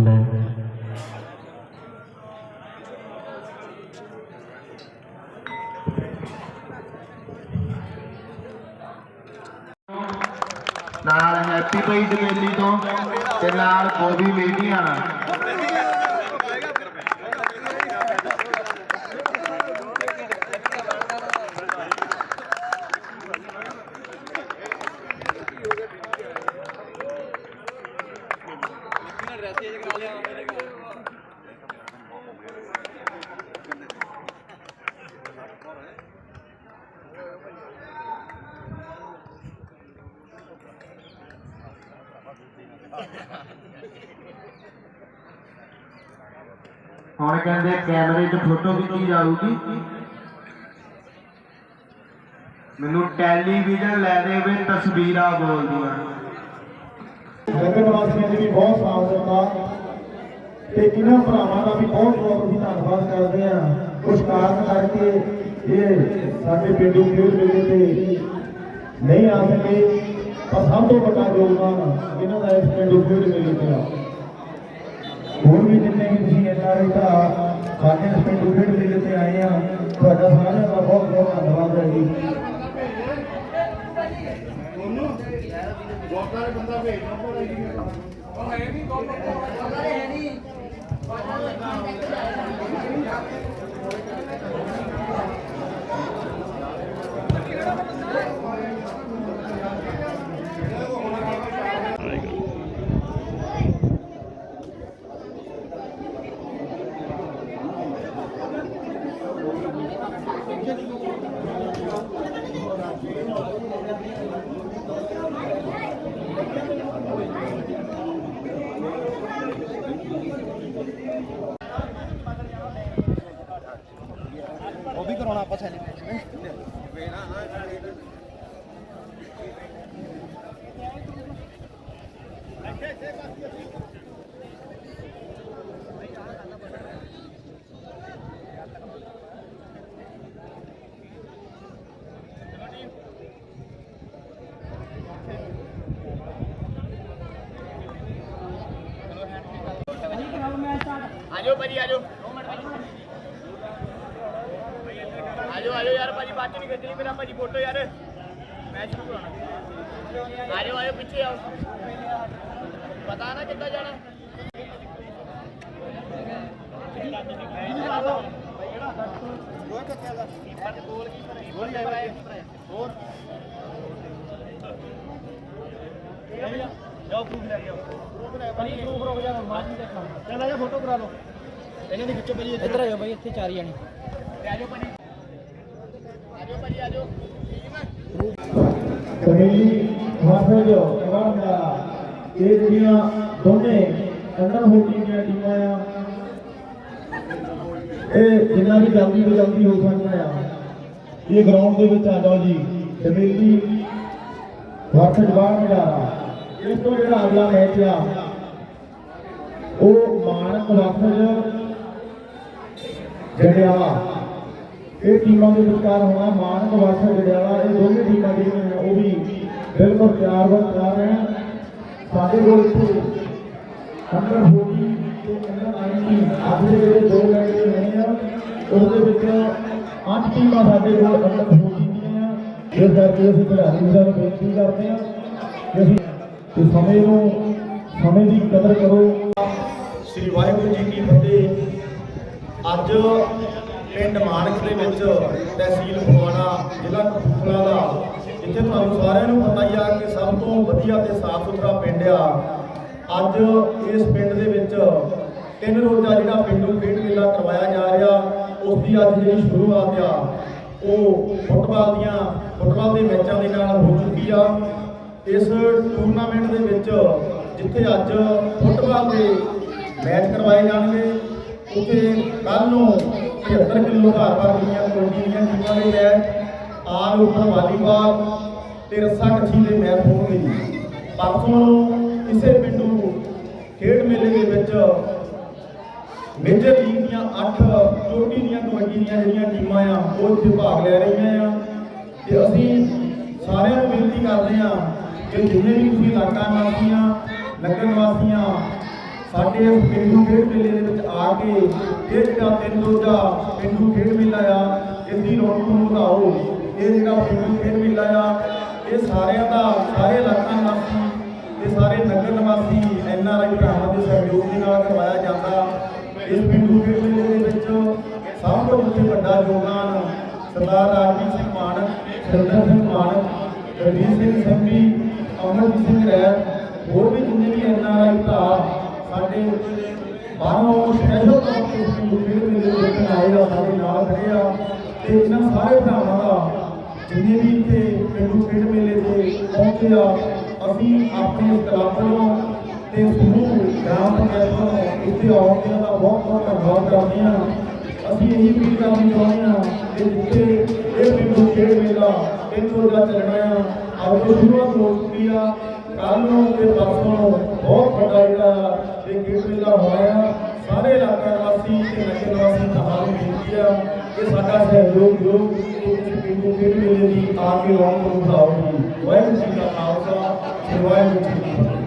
ਲੈ ਨਾਲ ਹੈਪੀ ਭਾਈ ਦਵੇਲੀ ਤੋਂ ਤੇ ਨਾਲ ਬੋਬੀ ਮੀਡੀਆ ਹੁਣ ਕਹਿੰਦੇ ਕੈਮਰੇ 'ਚ ਫੋਟੋ ਖਿੱਚੀ ਜਾਊਗੀ ਮੈਨੂੰ ਟੈਲੀਵਿਜ਼ਨ ਲੈ ਦੇ ਵੇ ਤਸਵੀਰਾਂ ਬੋਲਦੀਆਂ। ਜਗਤ ਵਾਸੀਆਂ ਦੀ ਵੀ ਬਹੁਤ ਸਾਥ ਦਿੱਤਾ ਤੇ ਇਹਨਾਂ ਭਰਾਵਾਂ ਦਾ ਵੀ ਬਹੁਤ ਬਹੁਤ ਅਸੀਂ ਧੰਨਵਾਦ ਕਰਦੇ ਹਾਂ। ਕੁਝ ਕਾਰਨ ਕਰਕੇ ਇਹ ਸਾਡੇ ਪਿੰਡੂ ਖੇਡ ਮੇਲੇ ਤੇ ਨਹੀਂ ਆ ਸਕੇ। ਪਰ ਸਭ ਤੋਂ ਵੱਡਾ ਯੋਗਦਾਨ ਇਹਨਾਂ ਦਾ ਇਸ ਪਿੰਡੂ ਖੇਡ ਮੇਲੇ ਤੇ ਹੋਰ ਵੀ ਜਿੰਨੇ ਵੀ ਤੁਸੀਂ ਐਨਆਰਆਈ ਦਾ ਸਾਡੇ ਇਸ ਪਿੰਡੂ ਖੇਡ ਮੇਲੇ ਤੇ ਆਏ ਆ, ਤੁਹਾਡਾ ਸਾਰਿਆਂ ਦਾ ਬਹੁਤ ਬਹੁਤ ਧੰਨਵਾਦ ਹੈ ਜੀ। ਆਜੋ ਭਾਜੀ ਆਜੋ ਆਜੋ ਆਜੋ ਯਾਰ ਭਾਜੀ ਬਾਅਦ ਚ ਨਹੀਂ ਉਹ ਵੀ ਕਰਾਉਣਾ ਆਪਾਂ ਸੈਲੀਬ੍ਰੇਸ਼ਨ ਵੇਣਾ ਨਾ। ਇੱਥੇ ਇੱਥੇ ਖਿੱਚਣੀ ਮੇਰਾ ਭਾਜੀ ਫੋਟੋ ਯਾਰ ਮੈਚ ਸ਼ੁਰੂ ਕਰਾਉਣਾ ਆਜੋ ਆਜੋ ਪਿੱਛੇ ਆਓ ਪਤਾ ਨਾ ਕਿੱਦਾਂ ਜਾਣਾ ਜਾਓ ਪ੍ਰੂਫ ਲੈ ਕੇ ਆਓ ਭਾਜੀ ਪ੍ਰੂਫ ਰੁਕ ਜਾ ਮਾਰ ਨਹੀਂ ਦੇਖਣਾ ਚੱਲ ਆ ਜਾ ਫੋਟੋ ਕਰਾ ਲਓ ਇਹਨਾਂ ਦੀ ਖਿੱਚੋ ਭਾਜੀ ਇੱਧਰ ਆਇਓ ਭਾਈ ਇੱਥੇ ਚਾਰ ਜਣੇ। ਆਜੋ ਭਾਜੀ ਆਜੋ ਭਾਜੀ ਆਜੋ ਕਮੇਲੀ ਵਾਸੋ ਜੋ ਦਾ ਇਹ ਜਿਹੜੀਆਂ ਦੋਨੇ ਅੰਡਰ ਹੋਟੀ ਦੀਆਂ ਟੀਮਾਂ ਆ ਇਹ ਜਿੰਨਾ ਵੀ ਜਲਦੀ ਤੋਂ ਜਲਦੀ ਹੋ ਸਕਦਾ ਆ ਇਹ ਗਰਾਊਂਡ ਦੇ ਵਿੱਚ ਆ ਜਾਓ ਜੀ। ਕਮੇਲੀ ਵਾਸੋ ਜਵਾਨ ਨਜ਼ਾਰਾ ਇਸ ਤੋਂ ਜਿਹੜਾ ਅਗਲਾ ਮੈਚ ਆ ਉਹ ਮਾਨਕ ਵਾਸੋ ਜੜਿਆਲਾ। ਇਹ ਟੀਮਾਂ ਦੇ ਵਿਚਕਾਰ ਹੋਣਾ ਮਾਨਕ ਵਾਸਾ ਜੜਿਆਲਾ। ਇਹ ਦੋਵੇਂ ਟੀਮਾਂ ਜਿਹੜੀਆਂ ਉਹ ਵੀ ਬਿਲਕੁਲ ਤਿਆਰ ਹੋ ਤਿਆਰ ਰਹਿਣ ਸਾਡੇ ਕੋਲ ਇੱਥੇ ਅੰਦਰ ਹੋਗੀ ਤੇ ਅੰਦਰ 19 ਅੱਜ ਜਿਹੜੇ ਦੋ ਮੈਚ ਹੋਣੇ ਉਹਦੇ ਵਿੱਚ ਅੱਠ ਟੀਮਾਂ ਸਾਡੇ ਕੋਲ ਅੰਦਰ ਹੋਗੀ ਦੀਆਂ ਇਸ ਕਰਕੇ ਅਸੀਂ ਖਿਡਾਰੀ ਸਾਹਿਬ ਬੇਨਤੀ ਕਰਦੇ ਹਾਂ ਕਿ ਅਸੀਂ ਤੇ ਸਮੇਂ ਨੂੰ, ਸਮੇਂ ਦੀ ਕਦਰ ਕਰੋ। ਸ੍ਰੀ ਵਾਹਿਗੁਰੂ ਜੀ ਕੀ ਫਤਿਹ। ਅੱਜ ਪਿੰਡ ਮਾਨਕ ਦੇ ਵਿੱਚ ਤਹਿਸੀਲ ਫਗਵਾੜਾ, ਜ਼ਿਲ੍ਹਾ ਕਪੂਰਥਲਾ ਦਾ। ਜਿੱਥੇ ਤੁਹਾਨੂੰ ਸਾਰਿਆਂ ਨੂੰ ਪਤਾ ਹੀ ਆ ਕਿ ਸਭ ਤੋਂ ਵਧੀਆ ਤੇ ਸਾਫ਼ ਸੁਥਰਾ ਪਿੰਡ ਆ। ਅੱਜ ਇਸ ਪਿੰਡ ਦੇ ਵਿੱਚ ਤਿੰਨ ਰੋਜ਼ਾ ਜਿਹੜਾ ਪਿੰਡੂ ਖੇਡ ਮੇਲਾ ਕਰਵਾਇਆ ਜਾ ਰਿਹਾ, ਉਸ ਦੀ ਅੱਜ ਜਿਹੜੀ ਸ਼ੁਰੂਆਤ ਆ, ਉਹ ਫੁੱਟਬਾਲ ਦੀਆਂ, ਫੁੱਟਬਾਲ ਦੇ ਮੈਚਾਂ ਦੇ ਨਾਲ ਹੋ ਚੁੱਕੀ ਆ। ਇਸ ਟੂਰਨਾਮੈਂਟ ਦੇ ਵਿੱਚ ਜਿੱਥੇ ਅੱਜ ਫੁੱਟਬਾਲ ਦੇ ਮੈਚ ਕਰਵਾਏ ਜਾਣਗੇ ਉੱਥੇ ਕੱਲ ਨੂੰ 75 ਕਿਲੋ ਭਾਰ ਭਾਰ ਦੀਆਂ ਕਬੱਡੀ ਦੀਆਂ ਟੀਮਾਂ ਦੇ ਮੈਚ ਆਲ ਉੱਪਰ ਵਾਲੀਬਾਲ ਤੇ ਰੱਸਾ ਕੱਛੀ ਦੇ ਮੈਚ ਹੋਣਗੇ ਜੀ ਪਰਸੋਂ ਇਸੇ ਪਿੰਡੂ ਖੇਡ ਮੇਲੇ ਦੇ ਵਿੱਚ ਮੇਜਰ ਲੀਗ ਦੀਆਂ 8 ਚੋਟੀ ਦੀਆਂ ਕਬੱਡੀ ਦੀਆਂ ਜਿਹੜੀਆਂ ਟੀਮਾਂ ਆ, ਉਹ ਇੱਥੇ ਭਾਗ ਲੈ ਰਹੀਆਂ ਆ। ਤੇ ਅਸੀਂ ਸਾਰਿਆਂ ਨੂੰ ਬੇਨਤੀ ਕਰਦੇ ਆ ਕਿ ਜਿੰਨੇ ਵੀ ਤੁਸੀਂ ਇਲਾਕਾ ਨਿਵਾਸੀਆਂ ਨਗਰ ਨਿਵਾਸੀਆਂ ਸਾਡੇ ਇਸ ਪਿੰਡੂ ਖੇਡ ਮੇਲੇ ਦੇ ਵਿੱਚ ਆ ਕੇ ਇਹ ਜਿਹੜਾ ਤਿੰਨ ਰੋਜ਼ਾ ਪਿੰਡੂ ਖੇਡ ਮੇਲਾ ਆ ਇਹਦੀ ਰੌਣਕ ਨੂੰ ਵਧਾਓ। ਇਹ ਜਿਹੜਾ ਪਿੰਡੂ ਖੇਡ ਮੇਲਾ ਆ, ਇਹ ਸਾਰਿਆਂ ਦਾ, ਸਾਰੇ ਇਲਾਕਾ ਨਿਵਾਸੀ ਤੇ ਸਾਰੇ ਨਗਰ ਨਿਵਾਸੀ, ਐਨ ਆਰ ਆਈ ਭਰਾਵਾਂ ਦੇ ਸਹਿਯੋਗ ਦੇ ਨਾਲ ਕਰਵਾਇਆ ਜਾਂਦਾ। ਇਸ ਪਿੰਡੂ ਖੇਡ ਮੇਲੇ ਦੇ ਵਿੱਚ ਸਭ ਤੋਂ ਉੱਤੇ ਵੱਡਾ ਯੋਗਦਾਨ ਸਰਦਾਰ ਰਾਜਵੀਰ ਸਿੰਘ ਮਾਨਕ ਸੁਰਿੰਦਰ ਸਿੰਘ ਮਾਨਕ, ਰਣਜੀਤ ਸਿੰਘ ਸੰਧੀ, ਅਮਰਜੀਤ ਸਿੰਘ ਰੈਤ ਹੋਰ ਵੀ ਜਿੰਨੇ ਵੀ ਐਨ ਆਰ ਆਈ ਭਰਾ ਸਾਡੇ ਬਾਹਰੋਂ ਸ਼ਹਿਰੋਂ ਤੌਰ ਤੇ ਇਸ ਪਿੰਡੂ ਖੇਡ ਮੇਲੇ ਦੇ ਆਏ ਆ ਸਾਡੇ ਨਾਲ ਖੜੇ ਆ। ਤੇ ਇਹਨਾਂ ਸਾਰੇ ਭਰਾਵਾਂ ਦਾ ਜਿੰਨੇ ਵੀ ਇੱਥੇ ਪਿੰਡੂ ਖੇਡ ਮੇਲੇ ਤੇ ਪਹੁੰਚੇ ਆ, ਅਸੀਂ ਆਪਣੇ ਕਲੱਬ ਨੂੰ ਤੇ ਸਮੂਹ ਗ੍ਰਾਮ ਪੰਚਾਇਤ ਵੱਲੋਂ ਇੱਥੇ ਆਉਣ ਦੇ ਦਾ ਬਹੁਤ ਬਹੁਤ ਧੰਨਵਾਦ ਕਰਦੇ ਹਾਂ। ਅਸੀਂ ਇਹੀ ਵੀ ਕਰਨੀ ਚਾਹੁੰਦੇ ਹਾਂ ਕਿ ਜਿੱਥੇ ਇਹ ਪਿੰਡੂ ਖੇਡ ਮੇਲਾ ਤਿੰਨ ਰੋਜ਼ਾ ਚੱਲਣਾ ਆ ਆਓ ਤੋਂ ਸ਼ੁਰੂਆਤ ਹੋ ਚੁੱਕੀ ਆ ਕੱਲ੍ਹ ਨੂੰ ਤੇ ਪਰਸੋਂ ਬਹੁਤ ਵੱਡਾ ਜਿਹੜਾ ਇਹ ਖੇਡ ਮੇਲਾ ਹੋਇਆ ਆ ਸਾਰੇ ਇਲਾਕਾ ਨਿਵਾਸੀ ਤੇ ਨਗਰ ਨਿਵਾਸੀ ਤੁਹਾਨੂੰ ਬੇਨਤੀ ਆ ਕਿ ਸਾਡਾ ਸਹਿਯੋਗ ਦਿਓ ਕਿ ਇਸ ਪਿੰਡੂ ਖੇਡ ਮੇਲੇ ਦੀ ਆ ਕੇ ਰੌਣਕ ਵਧਾਓ ਜੀ ਵਾਹਿਗੁਰੂ ਜੀ ਕਾ ਖਾਲਸਾ, ਸ੍ਰੀ ਵਾਹਿਗੁਰੂ ਜੀ ਕੀ ਫਤਿਹ।